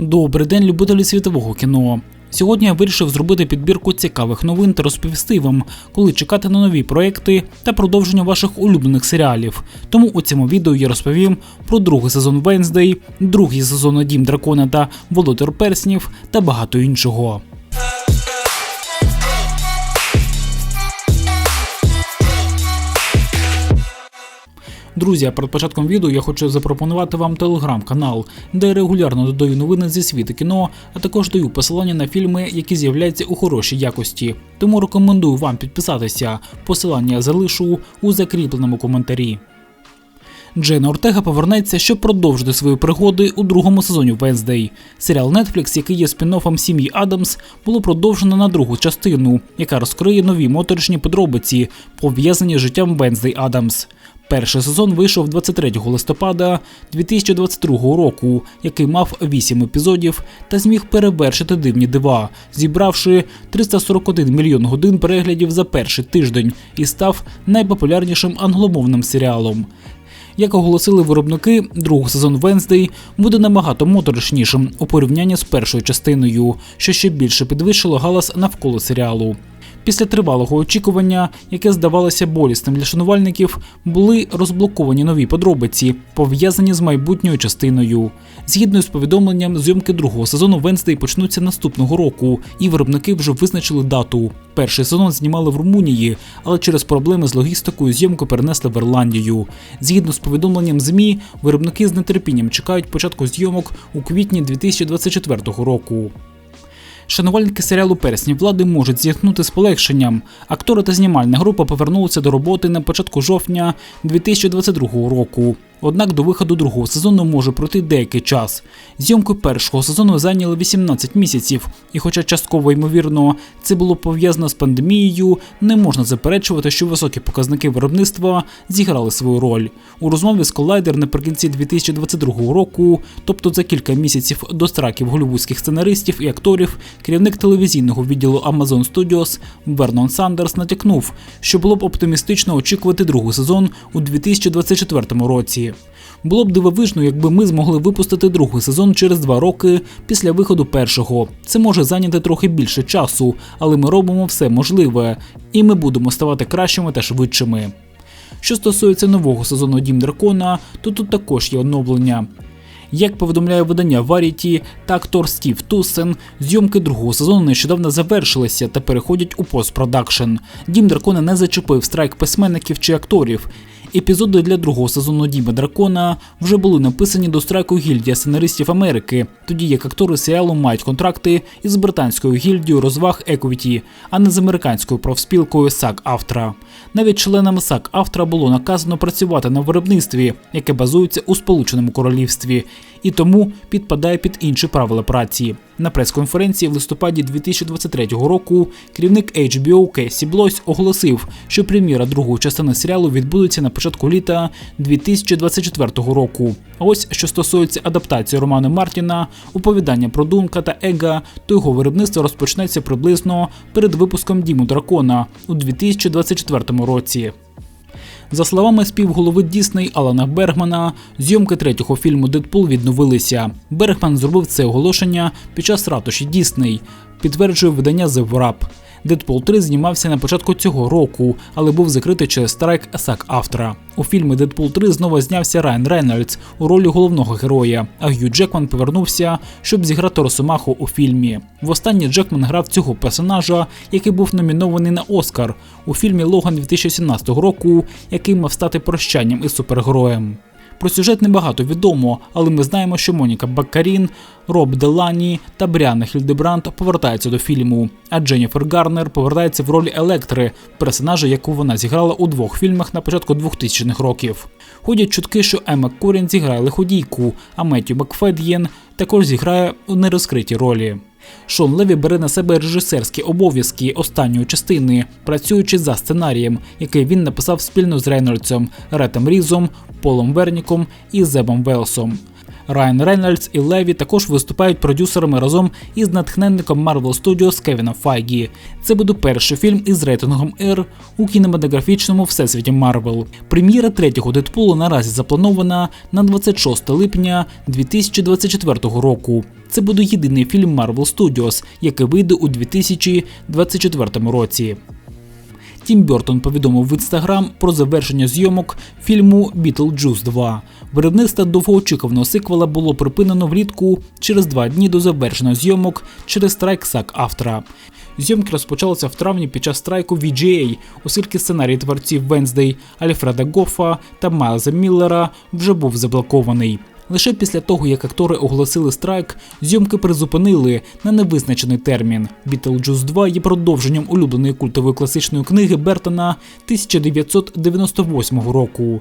Добрий день, любителі світового кіно. Сьогодні я вирішив зробити підбірку цікавих новин та розповісти вам, коли чекати на нові проекти та продовження ваших улюблених серіалів. Тому у цьому відео я розповім про другий сезон Венздей, другий сезон Дім Дракона та Володар Перснів та багато іншого. Друзі, перед початком відео я хочу запропонувати вам телеграм-канал, де я регулярно додаю новини зі світу кіно, а також даю посилання на фільми, які з'являються у хорошій якості. Тому рекомендую вам підписатися. Посилання залишу у закріпленому коментарі. Джейна Ортега повернеться, щоб продовжити свої пригоди у другому сезоні Венздей. Серіал Netflix, який є спін-оффом сім'ї Адамс, було продовжено на другу частину, яка розкриє нові моторичні подробиці, пов'язані з життям Венздей Адамс. Перший сезон вийшов 23 листопада 2022 року, який мав 8 епізодів та зміг перевершити дивні дива, зібравши 341 мільйон годин переглядів за перший тиждень і став найпопулярнішим англомовним серіалом. Як оголосили виробники, другий сезон Венздей буде набагато моторошнішим у порівнянні з першою частиною, що ще більше підвищило галас навколо серіалу. Після тривалого очікування, яке здавалося болісним для шанувальників, були розблоковані нові подробиці, пов'язані з майбутньою частиною. Згідно з повідомленням, зйомки другого сезону Венздей почнуться наступного року, і виробники вже визначили дату. Перший сезон знімали в Румунії, але через проблеми з логістикою зйомку перенесли в Ірландію. Згідно з повідомленням ЗМІ, виробники з нетерпінням чекають початку зйомок у квітні 2024 року. Шанувальники серіалу Персні влади можуть зітхнути з полегшенням. Актори та знімальна група повернулися до роботи на початку жовтня 2022 року. Однак до виходу другого сезону може пройти деякий час. Зйомки першого сезону зайняли 18 місяців, і, хоча частково ймовірно, це було пов'язано з пандемією, не можна заперечувати, що високі показники виробництва зіграли свою роль. У розмові з Collider наприкінці 2022 року, тобто за кілька місяців до страйків голівудських сценаристів і акторів, керівник телевізійного відділу Amazon Studios Вернон Сандерс натякнув, що було б оптимістично очікувати другий сезон у 2024 році. Було б дивовижно, якби ми змогли випустити другий сезон через два роки після виходу першого. Це може зайняти трохи більше часу, але ми робимо все можливе, і ми будемо ставати кращими та швидшими. Що стосується нового сезону Дім Дракона, то тут також є оновлення. Як повідомляє видання Variety та актор Стів Туссен, зйомки другого сезону нещодавно завершилися та переходять у постпродакшн. Дім Дракона не зачепив страйк письменників чи акторів. Епізоди для другого сезону Діми Дракона вже були написані до страйку гільдія сценаристів Америки, тоді як актори серіалу мають контракти із британською гільдією розваг Equity, а не з американською профспілкою САК Автра. Навіть членам САК Автра було наказано працювати на виробництві, яке базується у Сполученому Королівстві, і тому підпадає під інші правила праці. На прес-конференції в листопаді 2023 року керівник HBO Кесі Блойс оголосив, що прем'єра другої частини серіалу відбудеться на початку літа 2024 року. А ось що стосується адаптації роману Мартіна, оповідання про Дунка та Ега, то його виробництво розпочнеться приблизно перед випуском Діму Дракона у 2024 році. За словами співголови Дісней Алана Бергмана, зйомки третього фільму Дедпул відновилися. Бергман зробив це оголошення під час ратуші Дісней, підтверджує видання The Wrap. Дедпул 3 знімався на початку цього року, але був закритий через страйк SAG автора. У фільмі Дедпул 3 знову знявся Райан Рейнольдс у ролі головного героя, а Гью Джекман повернувся, щоб зіграти Росомаху у фільмі. Востаннє Джекман грав цього персонажа, який був номінований на Оскар у фільмі Логан 2017 року, який мав стати прощанням із супергероєм. Про сюжет небагато відомо, але ми знаємо, що Моніка Баккарін, Роб Делані та Бріанна Хільдебранд повертаються до фільму. А Дженніфер Гарнер повертається в ролі Електри, персонажа, яку вона зіграла у двох фільмах на початку 2000-х років. Ходять чутки, що Емма Корін зіграє лиходійку, а Меттю Макфед'єн також зіграє у нерозкритій ролі. Шон Леві бере на себе режисерські обов'язки останньої частини, працюючи за сценарієм, який він написав спільно з Рейнольдсом, Ретом Різом, Полом Верніком і Зебом Велсом. Райан Рейнольдс і Леві також виступають продюсерами разом із натхненником Marvel Studios Кевіном Файгі. Це буде перший фільм із рейтингом R у кінематографічному всесвіті Марвел. Прем'єра третього Дедпулу наразі запланована на 26 липня 2024 року. це буде єдиний фільм Marvel Studios, який вийде у 2024 році. Тім Бертон повідомив в інстаграм про завершення зйомок фільму Бітлджус 2. Виробництво довгоочікуваного сиквела було припинено влітку через два дні до завершення зйомок через страйк сак автора. Зйомки розпочалися в травні під час страйку VGA, оскільки сценарій творців Венздей, Альфреда Гоффа та Майлза Міллера вже був заблокований. Лише після того, як актори оголосили страйк, зйомки призупинили на невизначений термін. Бітлджус 2 є продовженням улюбленої культової класичної книги Бертона 1998 року.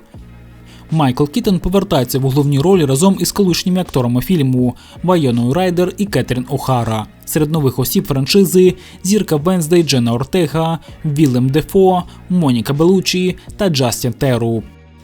Майкл Кітон повертається в головній ролі разом із колишніми акторами фільму Вайоною Райдер і Кетрін О'Хара. Серед нових осіб франшизи зірка Венздей Джена Ортега, Вілем Дефо, Моніка Белучі та Джастін Теру.